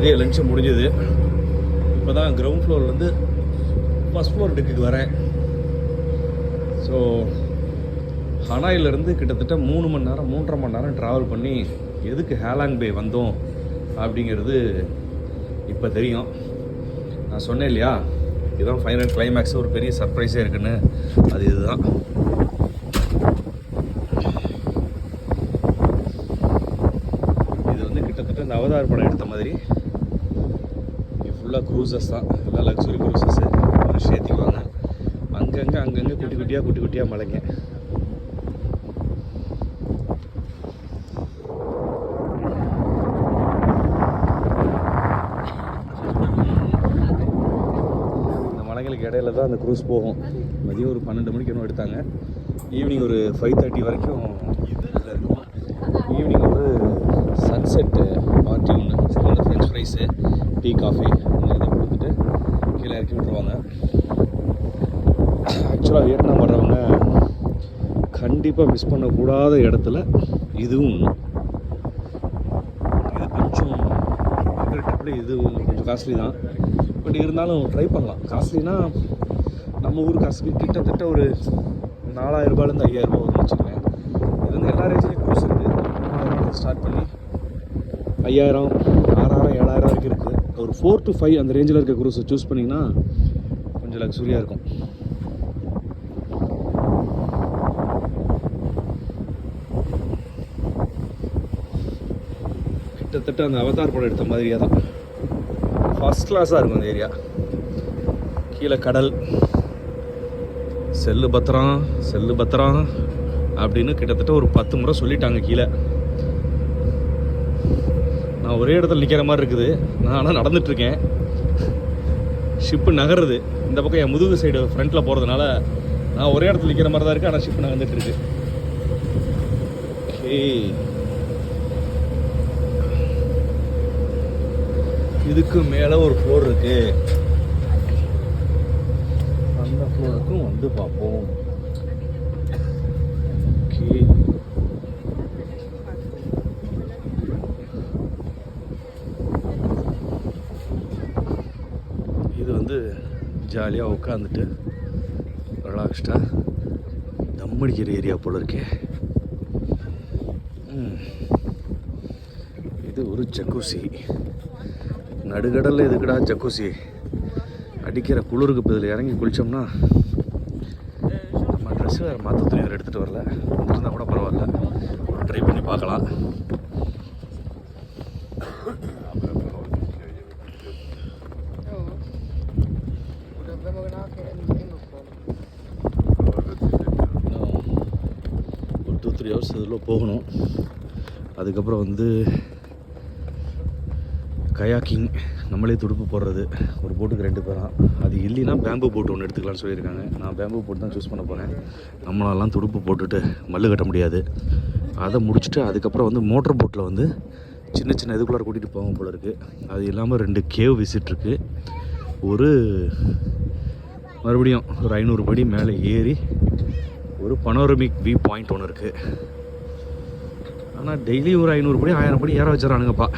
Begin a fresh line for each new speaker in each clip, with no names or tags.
மதிய லஞ்சு முடிஞ்சது. இப்போ தான் கிரவுண்ட் ஃப்ளோர்லேருந்து ஃபஸ்ட் ஃப்ளோர் டெக்குக்கு வரேன். ஸோ ஹனாயிலேருந்து கிட்டத்தட்ட மூணு மணி நேரம் மூன்றரை மணி நேரம் ட்ராவல் பண்ணி எதுக்கு ஹேலாங் பே வந்தோம் அப்படிங்கிறது இப்போ தெரியும். நான் சொன்னேன் இல்லையா? இதுதான் ஃபைனல் கிளைமேக்ஸ் ஒரு பெரிய சர்ப்ரைஸே இருக்குன்னு. அது இதுதான். இது வந்து கிட்டத்தட்ட இந்த அவதார் படம் எடுத்த மாதிரி. ஃபுல்லாக க்ரூசஸ் தான் எல்லாம் லக்ஸுரி க்ரூசஸ்ஸு மனுஷன் ஏற்றிக்குவாங்க அங்கங்கே அங்கங்கே குட்டி குட்டியாக குட்டி குட்டியாக மலைங்க. மலைகளுக்கு இடையில தான் அந்த க்ரூஸ் போகும். மதியம் ஒரு பன்னெண்டு மணிக்கு என்ன எடுத்தாங்க. ஈவினிங் ஒரு ஃபைவ் தேர்ட்டி வரைக்கும் இருக்கும்? ஈவினிங் வந்து சன்செட்டு ஐஸு டீ காஃபி இதை கொடுத்துட்டு கீழே இறக்கி விட்ருவாங்க ஆக்சுவலாக வியட்நாம் வர்றவங்க கண்டிப்பாக மிஸ் பண்ணக்கூடாத இடத்துல இதுவும் இது கொஞ்சம் இது கொஞ்சம் காஸ்ட்லி தான். பட் இருந்தாலும் ட்ரை பண்ணலாம். காஸ்ட்லினா நம்ம ஊர் காசுக்கு கிட்டத்தட்ட ஒரு நாலாயிரம் ரூபாயிலேருந்து ஐயாயிரம் ரூபா வரும்னு வச்சுக்கோங்க இது வந்து எல்லா ரேஞ்சிலையும் க்ரூஸ் இருக்குது ஸ்டார்ட் பண்ணி ஐயாயிரம் ஆறாயிரம் ஏழாயிரம் வரைக்கும் இருக்குது ஒரு ஃபோர் டு ஃபைவ் அந்த ரேஞ்சில் இருக்க க்ரூஸை சூஸ் பண்ணிங்கன்னா கொஞ்சம் லக்ஸுரியாக இருக்கும். கிட்டத்தட்ட அந்த அவதார் படம் எடுத்த மாதிரியே தான். ஃபஸ்ட் கிளாஸாக இருக்கும் அந்த ஏரியா கீழே கடல். செல்லு பத்திரம் செல்லு பத்திரம் அப்படின்னு கிட்டத்தட்ட ஒரு பத்து முறை சொல்லிட்டாங்க கீழே. நான் ஒரே இடத்துல நிற்கிற மாதிரி இருக்குது. நான் ஆனால் நடந்துட்டுருக்கேன். ஷிப்பு நகருது. இந்த பக்கம் என் முதுகு சைடு ஃப்ரண்ட்டில் போகிறதுனால நான் ஒரே இடத்துல நிற்கிற மாதிரி தான் இருக்குது ஆனால் ஷிப்பு நகர்ந்துட்டு இருக்கு ஓகே இதுக்கு மேலே ஒரு ஃப்ளோர் இருக்குது அந்த ஃப்ளோருக்கும் வந்து பார்ப்போம் ஓகே இது வந்து ஜாலியாக உட்காந்துட்டு ரிலாக்ஸ்டாக தம் அடிக்கிற ஏரியா போல் இருக்கே. இது ஒரு ஜக்கூசி நடுக்கடலில் எதுக்குடா ஜக்கூசி அடிக்கிற குளிருக்கு இப்போ இதில் இறங்கி குளித்தோம்னா நம்ம ட்ரெஸ் வேறு மாற்ற துணி வேறு எடுத்துகிட்டு வரல. வந்துருந்தால் கூட பரவாயில்ல. ட்ரை பண்ணி பார்க்கலாம். ஒரு டூ த்ரீ ஹவர்ஸ் இதில் போகணும். அதுக்கப்புறம் வந்து கயாக்கிங் நம்மளே துடுப்பு போடுறது. ஒரு போட்டுக்கு ரெண்டு பேராக அது இல்லைன்னா பேம்பு போட்டு ஒன்று எடுத்துக்கலாம்னு சொல்லியிருக்காங்க. நான் பேம்பு போட்டு தான் சூஸ் பண்ண போகிறேன் நம்மளாலாம் துடுப்பு போட்டுட்டு மல்லு கட்ட முடியாது. அதை முடிச்சுட்டு அதுக்கப்புறம் வந்து மோட்டர் போட்டில் வந்து சின்ன சின்ன இதுக்குள்ளார கூட்டிகிட்டு போவோம் போல இருக்குது அது இல்லாமல் ரெண்டு கேவ் விசிட் இருக்குது ஒரு மறுபடியும் ஒரு ஐநூறு படி மேலே ஏறி ஒரு பனோரமிக் வியூ பாயிண்ட் ஒன்று இருக்குது ஆனால் டெய்லி ஒரு ஐநூறு படி ஆயிரம் படி ஏற வச்சிடறானுங்கப்பா.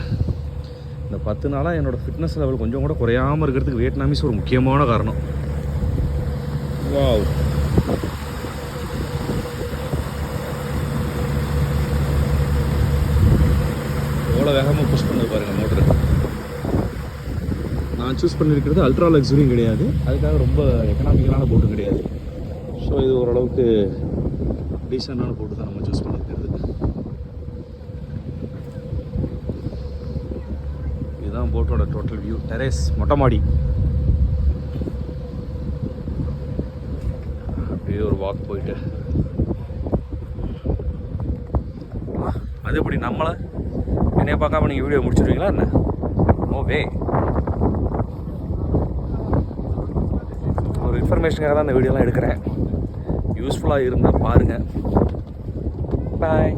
இந்த பத்து நாளாக என்னோடய ஃபிட்னஸ் லெவல் கொஞ்சம் கூட குறையாமல் இருக்கிறதுக்கு வியட்நாமிஸ் ஒரு முக்கியமான காரணம். வாவ் எவ்வளோ வேகமாக புஷ் பண்ணது பாருங்கள் மோட்ரு நான் சூஸ் பண்ணியிருக்கிறது அல்ட்ரா லக்ஸுரியும் கிடையாது. அதுக்காக ரொம்ப எக்கனாமிக்கலான போட்டும் கிடையாது. ஸோ இது ஓரளவுக்கு டீசெண்டான போட்டு தான் நம்ம சூஸ் பண்ணியிருக்கிறது இதுதான் போட்டோட டோட்டல் வியூ டெரேஸ் மொட்டை மாடி அப்படியே ஒரு வாக் போயிட்டு. அது எப்படி நம்மளை? என்னைய பார்க்காம நீங்கள் வீடியோ முடிச்சிடுவீங்களா என்ன? நோ வே ஒரு இன்ஃபர்மேஷனுக்காக தான் இந்த வீடியோலாம் எடுக்கிறேன். யூஸ்ஃபுல்லாக இருந்தால் பாருங்கள் பாய்